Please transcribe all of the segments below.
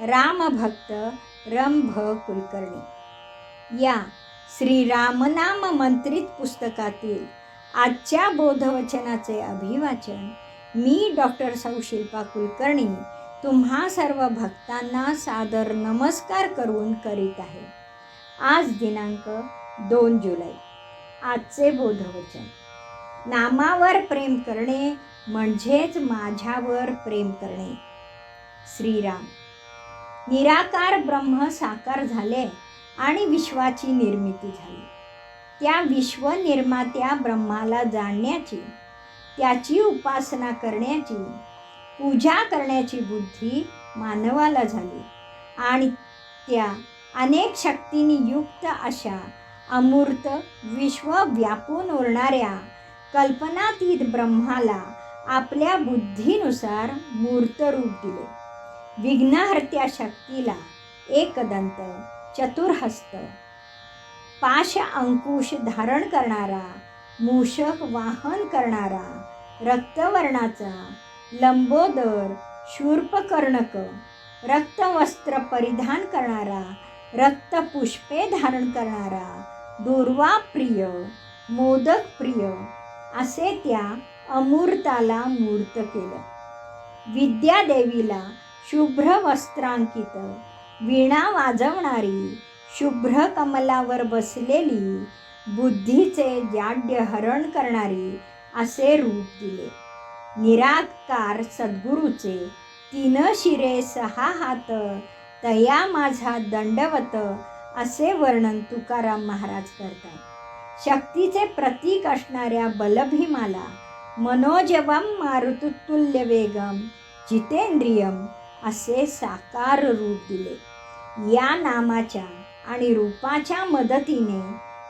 रामभक्त रंभ कुलकर्णी. या श्रीरामनाम मंत्रित पुस्तकातील आजच्या बोधवचनाचे अभिवाचन मी डॉक्टर सौ शिल्पा कुलकर्णी तुम्हा सर्व भक्तांना सादर नमस्कार करून करीत आहे. आज दिनांक दोन जुलै. आजचे बोधवचन. नामावर प्रेम करणे म्हणजेच माझ्यावर प्रेम करणे. श्रीराम. निराकार ब्रह्म साकार झाले आणि विश्वाची निर्मिती झाली. त्या विश्वनिर्मात्या ब्रह्माला जाणण्याची त्याची उपासना करण्याची पूजा करण्याची बुद्धी मानवाला झाली आणि त्या अनेक शक्तींनी युक्त अशा अमूर्त विश्व व्यापून उरणाऱ्या कल्पनातीत ब्रह्माला आपल्या बुद्धीनुसार मूर्तरूप दिले. विघ्नहर्त्या शक्तीला एकदंत चतुर्हस्त. पाश अंकुश धारण करणारा मूषक वाहन करणारा रक्तवर्णाचा लंबोदर शूर्पकर्णक रक्तवस्त्र परिधान करणारा रक्तपुष्पे धारण करणारा दुर्वा प्रिय मोदक प्रिय असे त्या अमूर्ताला मूर्त केलं. विद्यादेवीला शुभ्र वस्त्रांकित. वीणा वाजवणारी शुभ्र कमलावर बसलेली बुद्धीचे जाड्य हरण करणारी असे रूप दिले. निराकार सद्गुरूचे तीन शिरे सहा हात तया माझा दंडवत असे वर्णन तुकाराम महाराज करतात. शक्तीचे प्रतीक असणाऱ्या बलभीमाला मनोजवम मारुतुतुल्य वेगम जितेंद्रियम असे साकार रूप दिले. या नामाच्या आणि रूपाच्या मदतीने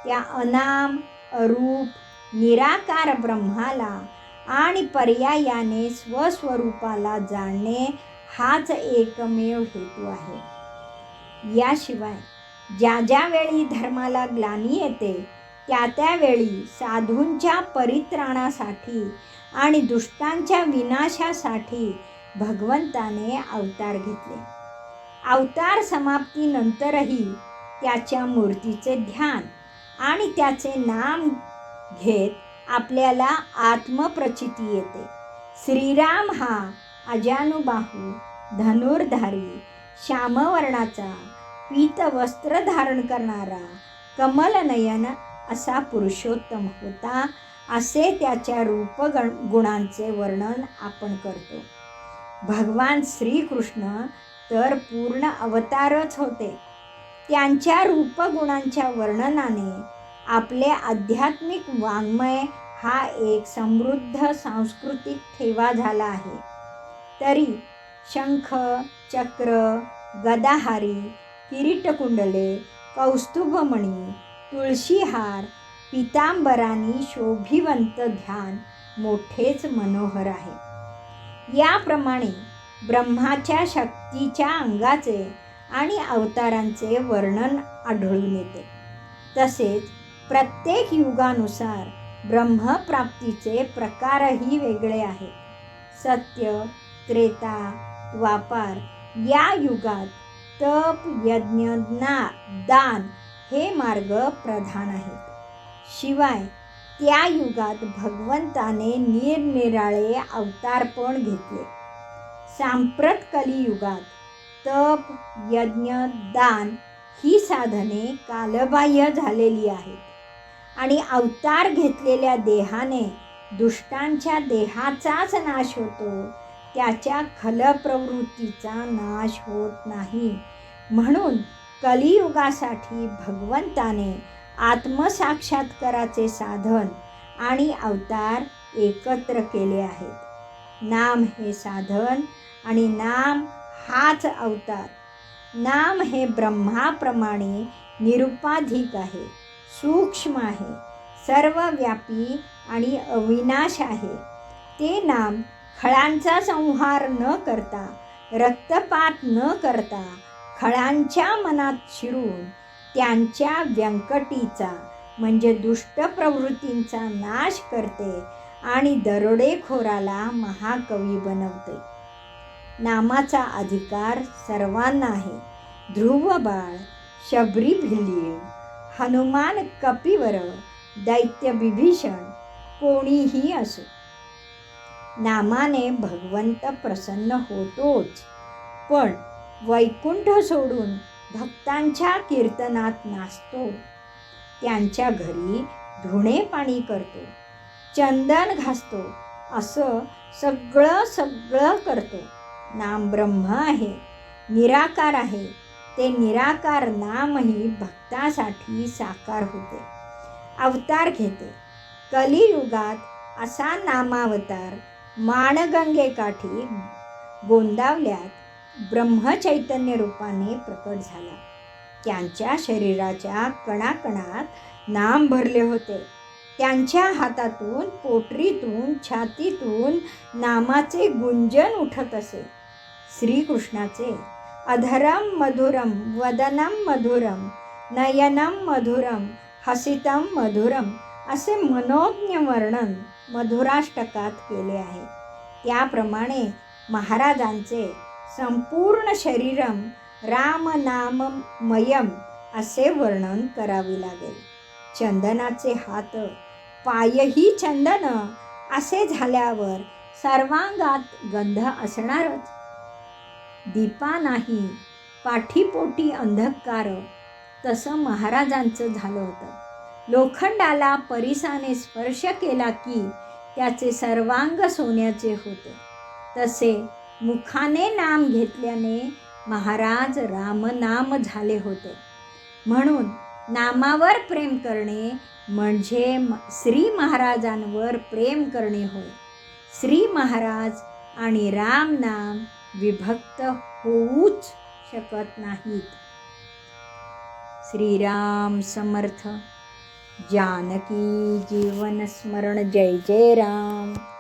त्या अनाम अरूप निराकार ब्रह्माला आणि पर्यायाने स्वस्वरूपाला जाणणे हाच एकमेव हेतू आहे. याशिवाय ज्या ज्यावेळी धर्माला ग्लानी येते त्या त्यावेळी साधूंच्या परित्राणासाठी आणि दुष्टांच्या विनाशासाठी भगवंताने अवतार घेतले. अवतार समाप्तीनंतरही त्याच्या मूर्तीचे ध्यान आणि त्याचे नाम घेत आपल्याला आत्मप्रचिती येते. श्रीराम हा अजानुबाहू धनुर्धारी श्यामवर्णाचा पीतवस्त्र धारण करणारा कमलनयन असा पुरुषोत्तम होता असे त्याच्या रूपगण गुणांचे वर्णन आपण करतो. भगवान श्रीकृष्ण तर पूर्ण अवतारच होते. त्यांच्या रूपगुणांच्या वर्णनाने आपले आध्यात्मिक वाङ्मय हा एक समृद्ध सांस्कृतिक ठेवा झाला आहे. तरी शंख चक्र गदाहारी किरीटकुंडले कौस्तुभमणी तुळशीहार पितांबरानी शोभिवंत ध्यान मोठेच मनोहर आहे. याप्रमाणे ब्रह्माच्या शक्तीच्या अंगाचे आणि अवतारांचे वर्णन आढळून येते. तसेच प्रत्येक युगानुसार ब्रह्मप्राप्तीचे प्रकारही वेगळे आहेत. सत्य त्रेता द्वापार या युगात तप यज्ञ ना दान हे मार्ग प्रधान आहेत. शिवाय त्या युगात भगवंताने निरनिराळे अवतार पण घेतले. सांप्रत कलियुगात तप यज्ञ दान ही साधने कालबाह्य झालेली आहेत. आणि अवतार घेतलेल्या देहाने दुष्टांच्या देहाचाच नाश होतो त्याच्या खलप्रवृत्तीचा नाश होत नाही. म्हणून कलियुगासाठी भगवंताने आत्मसाक्षात्काराचे साधन आणि अवतार एकत्र केले आहेत. नाम हे साधन आणि नाम हाच अवतार. नाम हे ब्रह्माप्रमाणे निरुपाधिक आहे सूक्ष्म आहे सर्वव्यापी आणि अविनाश आहे. ते नाम खळांचा संहार न करता रक्तपात न करता खळांच्या मनात शिरून त्यांच्या व्यंकटीचा म्हणजे दुष्ट प्रवृत्तींचा नाश करते आणि दरोडेखोराला महाकवी बनवते. नामाचा अधिकार सर्वांना आहे ध्रुव बाळ शबरी भिल्लीण हनुमान कपिवर दैत्य विभीषण कोणीही असो. नामाने भगवंत प्रसन्न होतोच पण वैकुंठ सोडून भक्तांच्या कीर्तनात नाचतो. त्यांच्या घरी धुणे पाणी करतो. चंदन घासतो. असं सगळं सगळं करतो. नाम ब्रह्म आहे. निराकार आहे. ते निराकार नामही भक्तासाठी साकार होते. अवतार घेते. कलियुगात असा नामावतार माणगंगेकाठी गोंदावल्यात ब्रह्मचैतन्य रूपाने प्रकट झाला. त्यांच्या शरीराच्या कणाकणात नाम भरले होते. त्यांच्या हातातून पोटरीतून छातीतून नामाचे गुंजन उठत असे. श्रीकृष्णाचे अधरम मधुरम वदनम मधुरम नयनम मधुरम हसितम मधुरम असे मनोज्ञ वर्णन मधुराष्टकात केले आहे. त्याप्रमाणे महाराजांचे संपूर्ण शरीरम रामनाममयम असे वर्णन करावे लागेल. चंदनाचे हात पायही चंदन असे झाल्यावर सर्वांगात गंध असणारच. दीपा नाही पाठीपोटी अंधकार तसं महाराजांचं झालं होतं. लोखंडाला परिसाने स्पर्श केला की त्याचे सर्वांग सोन्याचे होते. तसे मुखाने नाम घेतल्याने महाराज रामनाम झाले होते. म्हणून नामावर प्रेम करणे म्हणजे श्री महाराजांवर प्रेम करणे होय. श्री महाराज आणि राम नाम विभक्त होऊच शकत नाहीत. श्रीराम समर्थ. जानकी जीवन स्मरण. जय जय राम.